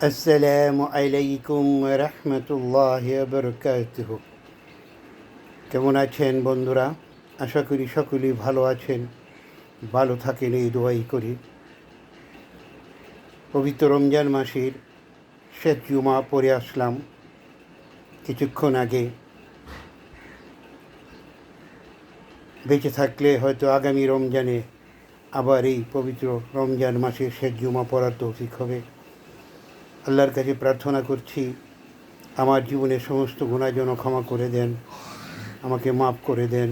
আসসালামু আলাইকুম রহমতুল্লাহ বরকাতুহ কেমন আছেন বন্ধুরা? আশা করি সকলেই ভালো আছেন। ভালো থাকেন এই দোয়াই করি। পবিত্র রমজান মাসের শেষ জুমা পরে আসলাম কিছুক্ষণ আগে। বেঁচে থাকলে হয়তো আগামী রমজানে আবার এই পবিত্র রমজান মাসের শেষ জুমা পড়ার তৌফিক হবে। আল্লাহর কাছে প্রার্থনা করছি, আমার জীবনের সমস্ত গুণা যেন ক্ষমা করে দেন, আমাকে মাফ করে দেন।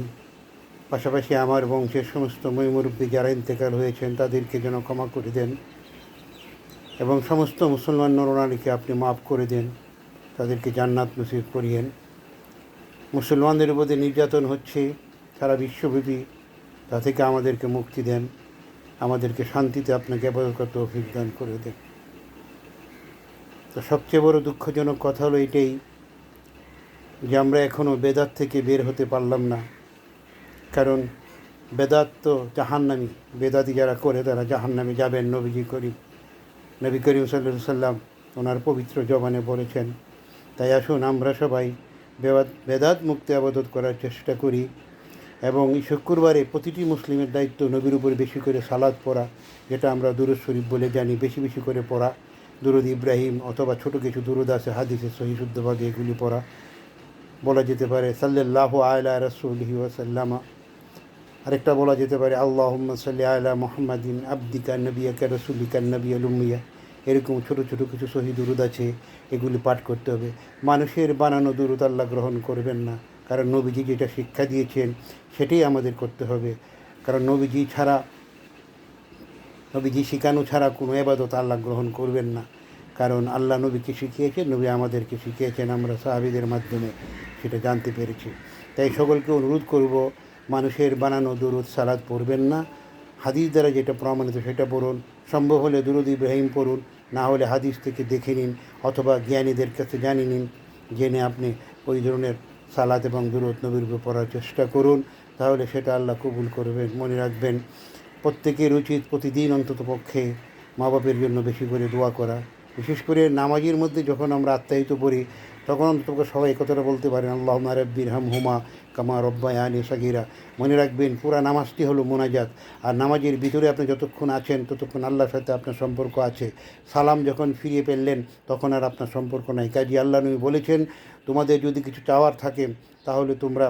পাশাপাশি আমার বংশের সমস্ত ময়মুরব্বী যারা ইন্তেকাল হয়েছেন, তাদেরকে যেন ক্ষমা করে দেন এবং সমস্ত মুসলমান নরনারীকে আপনি মাফ করে দেন, তাদেরকে জান্নাত নসিব করিয়েন। মুসলমানদের উপরে নির্যাতন হচ্ছে সারা বিশ্বব্যাপী, তা থেকে আমাদেরকে মুক্তি দেন, আমাদেরকে শান্তিতে আপনাকে তৌফিক দান করে দেন। তো সবচেয়ে বড় দুঃখজনক কথা হলো এটাই যে আমরা এখনও বেদাত থেকে বের হতে পারলাম না। কারণ বেদাত তো জাহান্নামি। বেদাতি যারা করে তারা জাহান্নামে যাবেন নবীজি করিম। নবী করিম সাল্লা সাল্লাম ওনার পবিত্র জবানে বলেছেন, তাই আসুন আমরা সবাই বেদাত বেদাত মুক্তি আবাদত করার চেষ্টা করি এবং এই শুক্রবারে প্রতিটি মুসলিমের দায়িত্ব নবীর উপরে বেশি করে সালাদ পড়া, যেটা আমরা দুরুদ শরীফ বলে জানি, বেশি বেশি করে পড়া। দুরুদ ইব্রাহিম অথবা ছোট কিছু দুরুদ আছে, হাদিসে সহি এগুলি পড়া। বলা যেতে পারে সাল্লাহ আয়লা রসুলহি ওয়াসাল্লামা। আরেকটা বলা যেতে পারে আল্লাহ সাল্লি আলা মোহাম্মদিন আব্দিকা নবিয়াকা রসুলিকা নবী আলুমিয়া এরকম ছোট ছোট কিছু সহি দুরুদ আছে, এগুলি পাঠ করতে হবে। মানুষের বানানো দুরুদ আল্লাহ গ্রহণ করবেন না, কারণ নবীজি যেটা শিক্ষা দিয়েছেন, সেটাই আমাদের করতে হবে। কারণ নবীজি ছাড়া নবীজি শিখানো ছাড়া কোনো এবাদত আল্লাহ গ্রহণ করবেন না। কারণ আল্লাহ নবীকে শিখিয়েছেন, নবী আমাদেরকে শিখিয়েছেন, আমরা সাহাবিদের মাধ্যমে সেটা জানতে পেরেছি। তাই সকলকে অনুরোধ করব, মানুষের বানানো দুরুদ সালাদ পড়বেন না। হাদিস দ্বারা যেটা প্রমাণিত সেটা পড়ুন। সম্ভব হলে দুরুদ ইব্রাহিম পড়ুন। না হলে হাদিস থেকে দেখে নিন অথবা জ্ঞানীদের কাছে জানিয়ে নিন। জেনে আপনি ওই ধরনের সালাদ এবং দুরুদ নবীর উপর পড়ার চেষ্টা করুন। তাহলে সেটা আল্লাহ কবুল করবেন, মনে রাখবেন। প্রত্যেকের উচিত প্রতিদিন অন্তত পক্ষে মা বাপের জন্য বেশি করে দোয়া করা। বিশেষ করে নামাজের মধ্যে যখন আমরা আত্মায়িত পড়ি, তখন অন্তত সবাই কথাটা বলতে পারেন আল্লাহ মারব্বির হাম হুমা কামা রব্বায় আনি সাগিরা। মনে রাখবেন, পুরা নামাজটি হলো মোনাজাত। আর নামাজের ভিতরে আপনি যতক্ষণ আছেন, ততক্ষণ আল্লাহর সাথে আপনার সম্পর্ক আছে। সালাম যখন ফিরিয়ে ফেললেন, তখন আর আপনার সম্পর্ক নাই। কাজী আল্লাহ নবী বলেছেন, তোমাদের যদি কিছু চাওয়ার থাকে, তাহলে তোমরা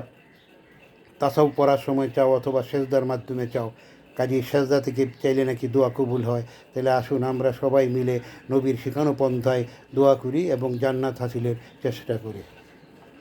তাসাউ পড়ার সময় চাও অথবা সেজদার মাধ্যমে চাও। কাজী সাজদা থেকে চাইলে নাকি দোয়া কবুল হয়। তাহলে আসুন আমরা সবাই মিলে নবীর শেখানো পন্থায় দোয়া করি এবং জান্নাত হাসিলের চেষ্টা করি।